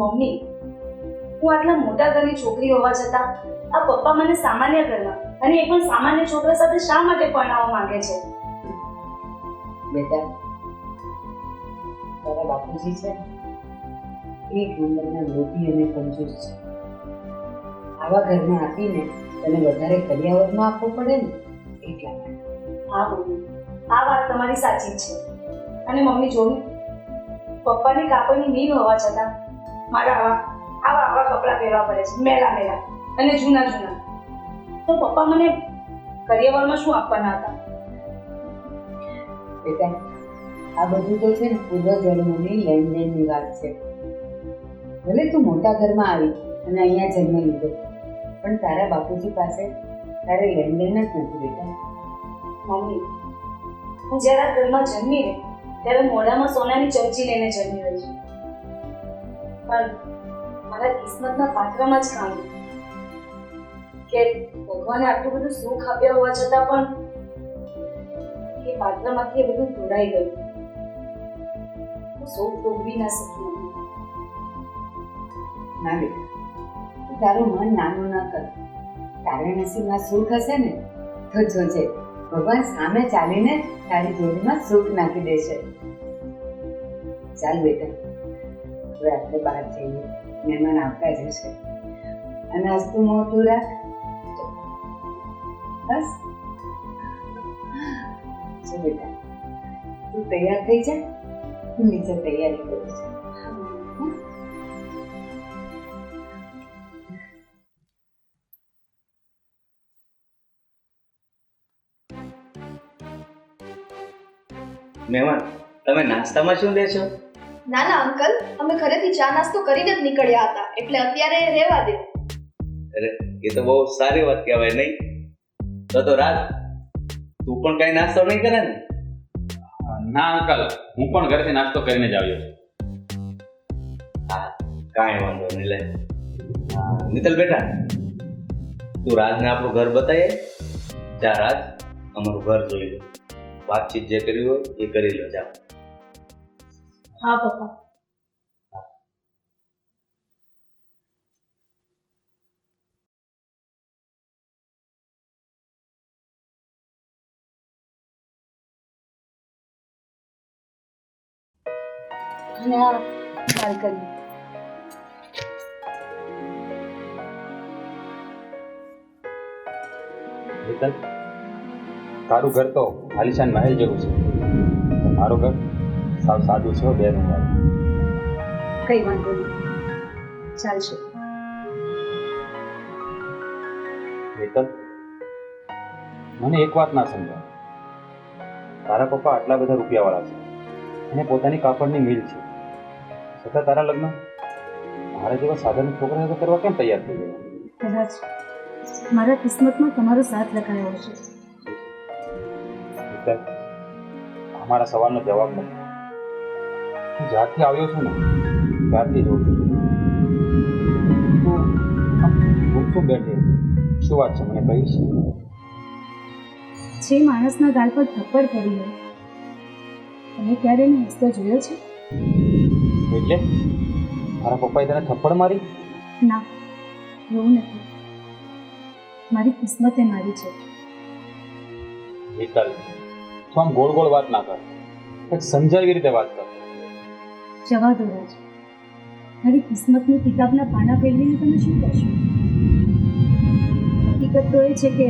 Mummy હું આટલા મોટા ઘરની છોકરી હોવા છતાં આ પપ્પા મને સામાન્ય ઘરમાં અને એ પણ સામાન્ય છોકરા સાથે શા માટે પરણાવવા માંગે છે? બેટા તારા બાપુજી છે એક નંબરના લોભી અને કંજૂસ છે. આવા ઘરમાં આપીને તને વધારે કર્યાવતમાં આપવું પડે ને એટલા માટે. હા મમ્મી આ વાત તમારી સાચી છે. અને મમ્મી જોયું પપ્પાની કાપડની મિલ હોવા છતાં મારા આવા આવા આવા કપડાં પહેરવા પડે છે. મેલા મેલા. અને જૂના જૂના. તો પપ્પા મને કરિયાવરમાં શું આપવાના હતા? બેટા આ બધું તો છે ને પૂર્વજન્મની લેનદેનની વાત છે. ભલે તું મોટા ઘરમાં આવી અને અહીંયા જન્મ લીધો પણ તારા બાપુજી પાસે તારે લેનદેન જ નથી બેટા. મમ્મી હું જ્યારે ઘરમાં જન્મી ને ત્યારે મોઢામાં સોનાની ચમચી લઈને જન્મી રહી છું. પણ મારા કિસ્મતના પાત્રમાં જ ખામી. કે ભગવાને આટલું બધું સુખ આપ્યા હોવા છતાં પણ એ પાત્રમાંથી એ બધું તોડાઈ ગયું. સુખ ભોગવી ના શકી ના બેટા તારું મન નાનું ના કર. તારા નસીબમાં સુખ હશે ને, તો જોજે. ભગવાન સામે ચાલીને તારી જોડીમાં સુખ નાખી દેશે. ચાલ બેટા. હવે બહાર જઈએ, મહેમાન આવતા જ હશે. અને હસતું મોટું રાખ. બસ. જો બેટા, તું તૈયાર થઈ જા. હું નીચે તૈયારી કરું છું. મહેમાન, તમે નાસ્તામાં શું લેશો ના ના અંકલ અમે ઘરેથી ચા નાસ્તો કરીને જ નીકળ્યા હતા એટલે અત્યારે રહેવા દે. અરે એ તો બહુ સારી વાત કહેવાય નહીં? તો તો રાત તું પણ કઈ નાસ્તો નહીં કરે ને? ના અંકલ હું પણ ઘરેથી નાસ્તો કરીને જ આવ્યો છું. હા કાંઈ વાંધો નહીં લે. હા, મિત્તલ બેટા તું રાજને આપણું ઘર બતાવીએ જા રાજ અમારું ઘર જોઈ લો. વાતચીત જે કરી હોય એ કરી લો જા હા પપ્પા અને આ બાલ્કની મિત્તલ તારું ઘર તો આલિશાન મહેલ જેવું છે પણ મારું ઘર સાવ સાદું છે બે રૂમવાળું કઈ વાંધો નહીં. ચાલશે. મિત્તલ મને એક વાત ના સમજાય. તારા પપ્પા આટલા બધા રૂપિયાવાળા છે અને પોતાની કાપડની મિલ છે. છતાં તારા લગ્ન? મારા જેવા સાધારણ છોકરા સાથે કરવા કેમ તૈયાર થઈ ગયા? કદાચ મારા કિસ્મતમાં તમારો સાથ લખાયો છે. અમારા સવાલનો જવાબ નથી જ્યારથી આવ્યો છું ને ત્યારથી જોઉં છું. તું બેઠે શું વાત છે? મને કહીશ? જે માણસના ગાલ પર થપ્પડ પડી હોય તમે ક્યારે એને હસતો જોયો છે? એટલે? મારા પપ્પાએ તને થપ્પડ મારી? ના એવું નથી. મારી કિસ્મતે મારી છે. મિત્તલ તો આમ ગોળ ગોળ વાત ના કર. કંઈક સમજાવી રીતે વાત કર. જવા દો રાજ. મારી કિસ્મતની કિતાબના પાના ફેરવીને તમે શું કરશો? હકીકત તો એ છે કે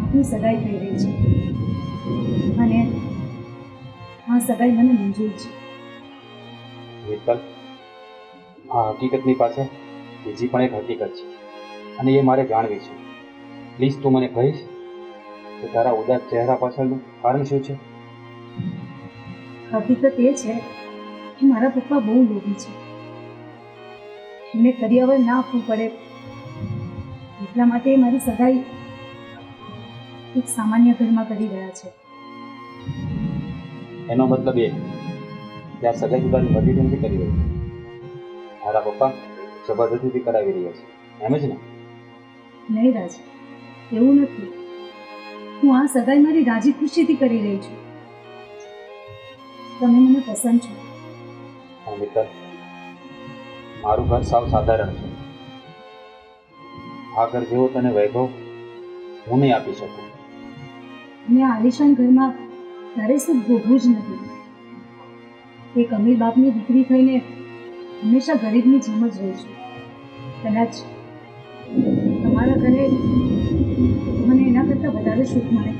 આપની સગાઈ થઈ રહી છે. અને આ સગાઈ મને મંજૂર છે. આ હકીકતની પાછળ બીજી પણ એક હકીકત છે અને એ મારે જાણવી છે. પ્લીઝ તું મને કહીશ કે તારા ઉદાસ ચહેરા પાછળનું કારણ શું છે? હકીકત એ છે કે મારા પપ્પા બહુ લોભી છે. એમને કરિયાવર ના આપવું પડે. એટલા માટે મારી સગાઈ એક સામાન્ય ઘરમાં કરી રહ્યા છે. એનો મતલબ એ કે આ સગાઈ તારી મરજીથી કરી રહી. મારા પપ્પા જબરદસ્તીથી કરાવી રહ્યા છે. એમ જ ને? નહીં રાજ એવું નથી. હું આ સગાઈ મારી રાજી ખુશીથી કરી રહી છું. તમે મને પસંદ છો. હા મિત્ર મારું ઘર સાવ સાધારણ છે. આ ઘર જેવો તને વૈભવ હું નહીં આપી શકું. મેં આલિશાન ઘરમાં તારે સુખ ભોગવું જ નથી. એક અમીર બાપની દીકરી થઈને હંમેશા ગરીબની જેમ જ રહી છું. કદાચ તમારા ઘરે મને એના કરતાં વધારે સુખ મળે.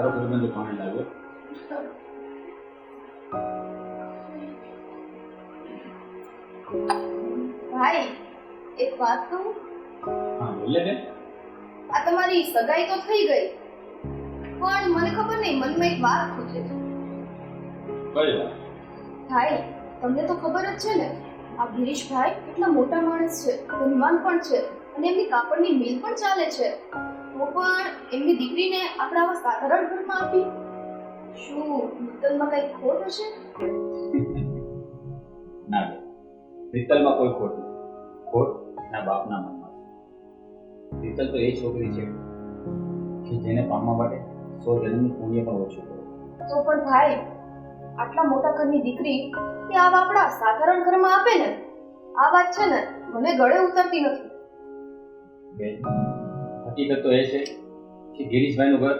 તારો ઘરમાં પાણી લાવ્યો ભાઈ એક વાત કહું હા બોલે બેન આ તમારી સગાઈ તો થઈ ગઈ પણ મને ખબર નહીં મનમાં એક વાત ખૂચે છે કઈ વાત ભાઈ તમને તો ખબર જ છે ને આ ગિરીશભાઈ કેટલા મોટા માણસ છે ધનવાન પણ છે અને એમની કાપડની મિલ પણ ચાલે છે તો પણ એમની દીકરીને આપણા સાધારણ ઘરમાં આપી? શું મિત્તલમાં કઈ ખોટ હશે? ના મિત્તલમાં કોઈ ખોટ નથી. ખોટ એના બાપના મનમાં મિત્તલ તો એ છોકરી છે કે જેને પામવા માટે સો જન્મનું પુણ્ય પણ ઓછું કરે તો પણ ભાઈ આટલા મોટા ઘરની દીકરી તે આ આપણા સાધારણ ઘરમાં આપે ને? આ વાત છે ને મને ગળે ઉતરતી નથી. બેન હકીકત તો એ છે કે ગિરીશભાઈનું ઘર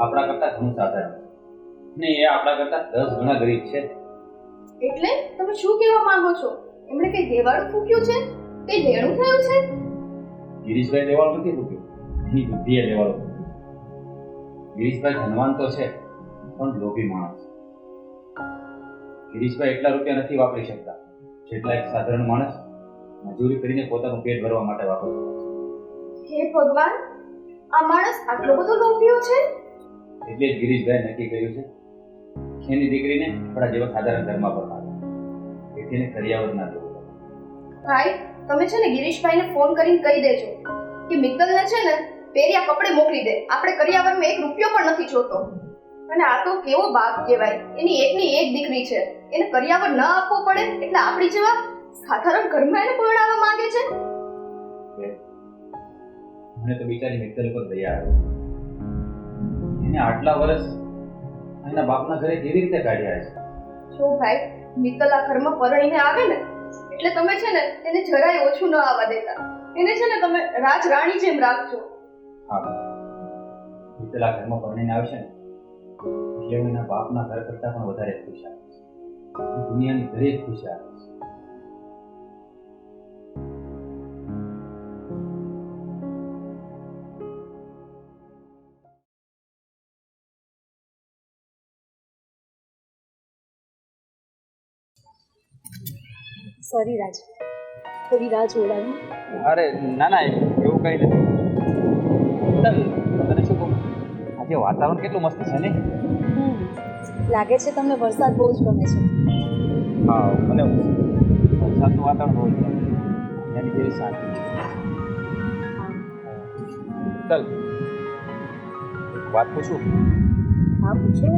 આપણા કરતાં ઘણું સાધારણ છે. ને એ આપણા કરતાં દસ ગણા ગરીબ છે. એટલે તમે શું કહેવા માંગો છો? એમણે કઈ દેવાળું ફૂક્યું છે? કઈ દેણું થયું છે? ગિરીશભાઈ દેવાળું નથી ફૂક્યું. એની બુદ્ધિએ દેવાળું ગિરીશભાઈ ધનવાન તો છે પણ લોભી માણસ. ગિરીશભાઈ એટલા રૂપિયા નથી વાપરી શકતા જેટલા એક સાધારણ માણસ મજૂરી કરીને પોતાનું પેટ ભરવા માટે વાપરતો. હે ભગવાન આ માણસ આટલો બધો લોભ્યો છે? એટલે જ ગિરીશભાઈ નક્કી કર્યું છે. કે એની દીકરીને આપણા જેવા સાધારણ ઘરમાં ભણાવે તેથી એને કરિયાવર ના દેવું ભાઈ તમે છે ને ગિરીશભાઈને ફોન કરીને કહી દેજો કે મિત્તલને છે ને પેરિયા કપડે મોકલી દે. આપણે કરિયાવરમાં એક રૂપિયો પણ નથી જોતો. અને આ તો કેવો બાપ કહેવાય. એની એકની એક દીકરી છે. એને કરિયાવર ન આપવો પડે એટલે આપણી જેવા સાધારણ ઘરમાં એને પરણાવવા માંગે છે? મને તો બિચારી મિત્તલ પર દયા આવે છે. એને આટલા વર્ષ એના બાપના ઘરે કેવી રીતે કાઢ્યા છે જો ભાઈ મિત્તલ આ ઘરમાં પરણીને આવે ને એટલે તમે છે ને એને જરાય ઓછું ન આવવા દેતા. એને છે ને તમે રાજ રાણી જેમ રાખજો. હા મિત્તલ આ ઘરમાં પરણીને આવશે ને એટલે એના બાપના ઘર કરતાં પણ વધારે ખુશ આવીશ દુનિયાની દરેક ખુશી સોરી રાજ. થોડી રાહ જોડાવી અરે ના ના એવું કઈ નથી. તને શું કહું? આજે વાતાવરણ કેટલું મસ્ત છે ને? લાગે છે તમને વરસાદ બહુ જ ગમે છે. હા મને વરસાદનું વાતાવરણ હોય છે. એની જેવી શાંતિ ચાલ. વાત પૂછું? હા પૂછો.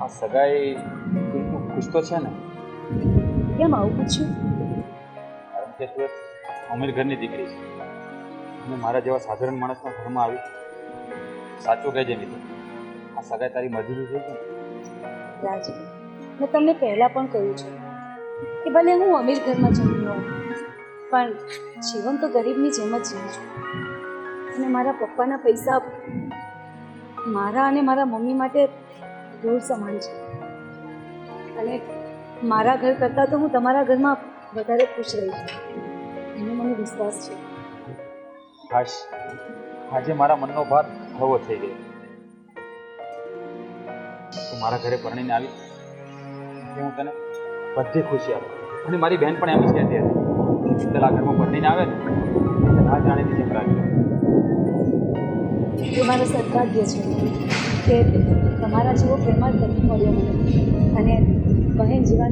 આ સગાઈ તું ખુશ તો છે ને? કેમ આવું પૂછ્યું? કારણ કે સુરત અમીર ઘરની દીકરી છે. અને મારા જેવા સાધારણ માણસના ઘરમાં આવી. સાચું કહેજે મિત્ર આ સગાઈ તારી મજૂરી થઈ છે રાજ મેં તમને પહેલાં પણ કહ્યું છે કે ભલે હું અમીર ઘરમાં જન્મી હોઉં પણ જીવન તો ગરીબની જેમ જ જીવું છું. અને મારા પપ્પાના પૈસા મારા અને મારા મમ્મી માટે રોડ સમાન છે. અને મારા ઘર કરતાં તો હું તમારા ઘરમાં વધારે ખુશ રહી છું. એનો મને વિશ્વાસ છે. હાશ આજે મારા મનનો ભાર હળવો થઈ ગયો. તું મારા ઘરે પરણીને આવી. એટલે હું તને બધી ખુશી આપું અને મારી બહેન પણ એમ જ કહેતી હતી. પેલા ઘરમાં પરણીને આવે ને ના જાણીતી જેમ રાખજો એ મારો સદભાગ્ય છે કે તમારા જેવો પ્રેમાળ પતિ મળ્યો અને બહેન જીવા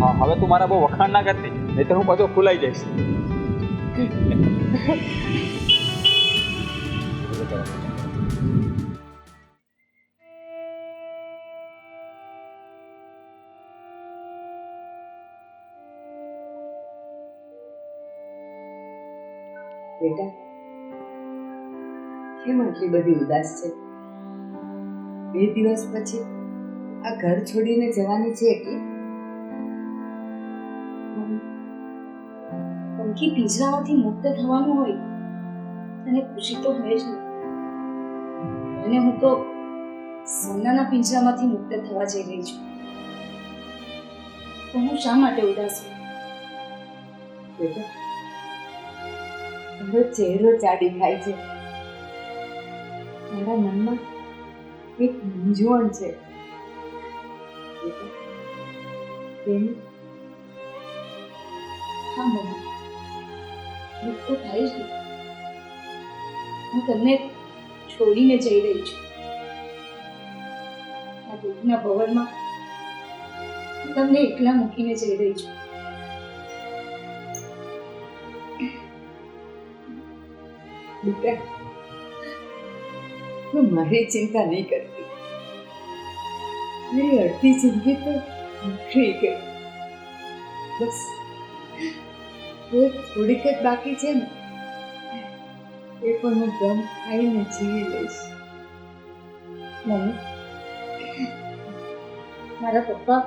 હા હવે તું મારા બહુ વખાણ ના કરતી નહીં તો હું પાછો ફૂલાઈ જઈશ. બેટા કેમ આટલી બધી ઉદાસ છે? બે દિવસ પછી આ ઘર છોડીને જવાની છે એટલે? પંખી પિંજરામાંથી મુક્ત થવાનું હોય અને ખુશી તો હોય જ ને. અને હું તો સોનાના પિંજરામાંથી મુક્ત થવા જઈ રહી છું. તો હું શા માટે ઉદાસ છું બેટા તારો ચહેરો ચાડી થાય છે. તારા મનમાં એક મૂંઝવણ છે. હું તમને છોડીને જઈ રહી છું. આ દુઃખના ભવનમાં હું તમને એકલા મૂકીને જઈ રહી છું. દીકરા હું મારી ચિંતા નહીં કરતી મારી અડધી જિંદગી તો નીકળી ગઈ બસ કોઈ થોડીક જ બાકી છે ને એ મારા પપ્પા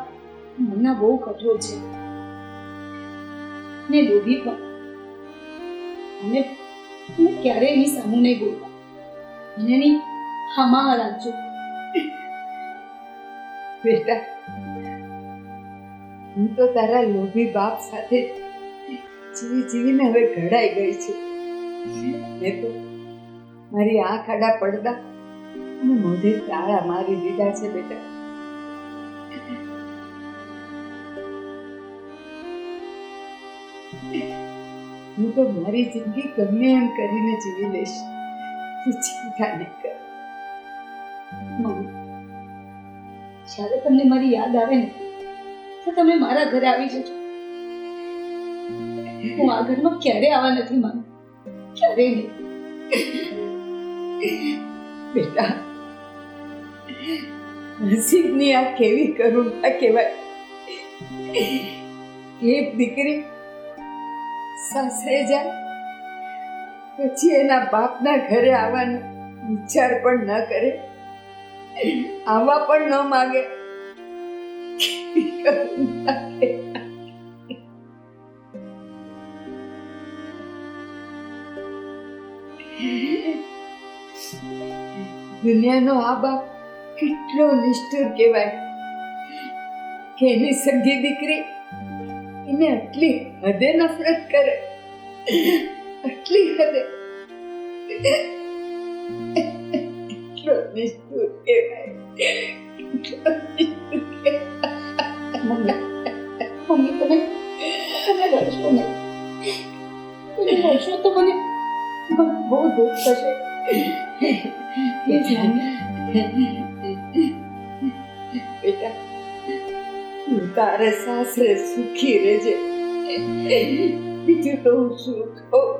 મનના બહુ કઠોર છે ને લોભી પણ અને ક્યારેય એની સામું નહીં બોલતા એની હામાં રાખજો બેટા, હું તો તારા લોભી બાપ સાથે જીવી જીવીને હવે ઘડાઈ ગઈ છું. મેં તો મારી આંખ આડા પડદા અને મોઢે તાળા મારી દીધા છે બેટા. હું તો મારી જિંદગી ગમે એમ કરીને જીવી લઈશ. તું ચિંતા નહીં કર. મમ્મી જ્યારે તમને મારી યાદ આવે ને, તો તમે મારા ઘરે આવી જજો. હું આ ઘરમાં ક્યારે આવવા નથી માંગુ ક્યારે નહીં. બેટા, નસીબની આ કેવી કરુણતા કહેવાય. એક દીકરી સાસરે જાય, પછી એના બાપના ઘરે આવવાનો વિચાર પણ ન કરે. આવવા પણ ન માગે. દુનિયાનો આ બાપ કેટલો નિષ્ઠુર કહેવાય કે એની સગી દીકરી એને આટલી હદે નફરત કરે આટલી હદે કહેવાય. મમ્મી બહુ દુઃખ બેટા તારે સાસરે સુખી રહેજે બીજું તો હું શું કહું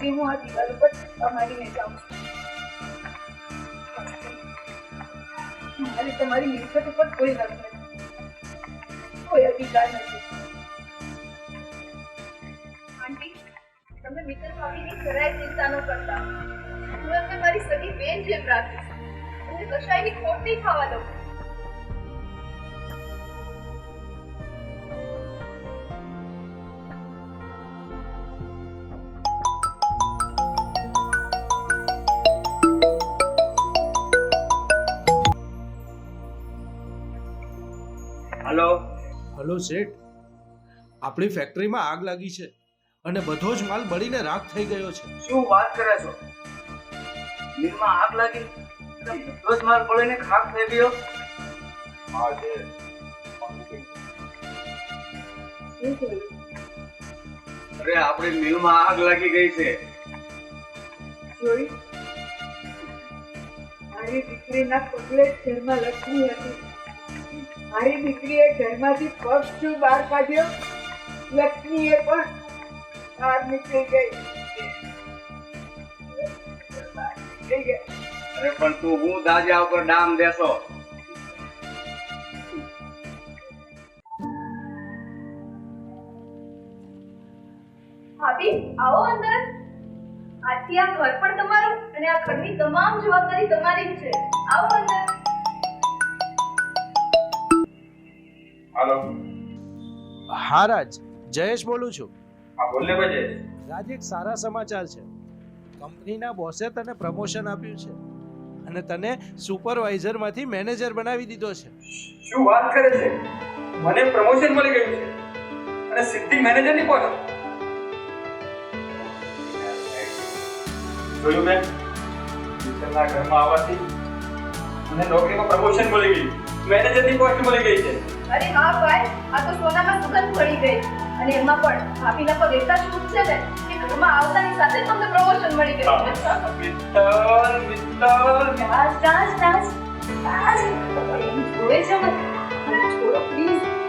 આજે હું આ દિવાલ ઉપર ધક્કા જાઉં છું. મારે તમારી મિલકત ઉપર કોઈ હક નથી. કોઈ અધિકાર નથી. આંટી, તમે મિત્ર ભાભીની જરાય ચિંતા ન કરતા. હું એમને મારી સગી બેન જેમ રાખીશ. એમને કશાયની ખોટ નહીં ખાવા દઉં. હલો શેઠ. આપણી ફેક્ટરીમાં આગ લાગી છે અને બધો જ માલ બળીને રાખ થઈ ગયો છે. શું વાત કરે છો? મિલમાં આગ લાગી બધો જ માલ બળીને ખાક થઈ ગયો? હા છે. અરે આપણી મિલમાં આગ લાગી ગઈ છે. જોઈ મારી દીકરીના પગલે ઘરમાં લક્ષ્મી હતી. મારી દીકરીએ ઘરમાંથી પક્ષ બહાર કાઢ્યો? લક્ષ્મીએ પણ બહાર નીકળી ગઈ. અરે પણ તું હું દાજા ઉપર ડામ દેશો? ભાભી આવો અંદર. આજથી આ ઘર પણ તમારું અને આ ઘરની તમામ જવાબદારી તમારી જ છે. આવો અંદર. હાલો. હા રાજ જયેશ બોલું છું. હા બોલને બજે રાજ એક સારા સમાચાર છે. કંપનીના બોસે તને પ્રમોશન આપ્યું છે અને તને સુપરવાઇઝરમાંથી મેનેજર બનાવી દીધો છે. શું વાત કરે છે? મને પ્રમોશન મળી ગયું છે અને સિદ્ધિ મેનેજરની પણ જોયું બેન મિશનના ઘરમાં આવવાથી મને નોકરીમાં પ્રમોશન મળી ગયું. મેનેજરની પોસ્ટ મળી ગઈ છે. અરે હા ભાઈ આ તો સોનામાં સુગંધ પડી ગઈ. અને એમાં પણ ભાભીના પગ એટલા શુભ છે ને કે ઘરમાં આવતાની સાથે તમને પ્રમોશન મળી ગયું. મિત્તલ મિત્તલ. રાજ રાજ રાજ. રાજ જોડે છે મને છોડો પ્લીઝ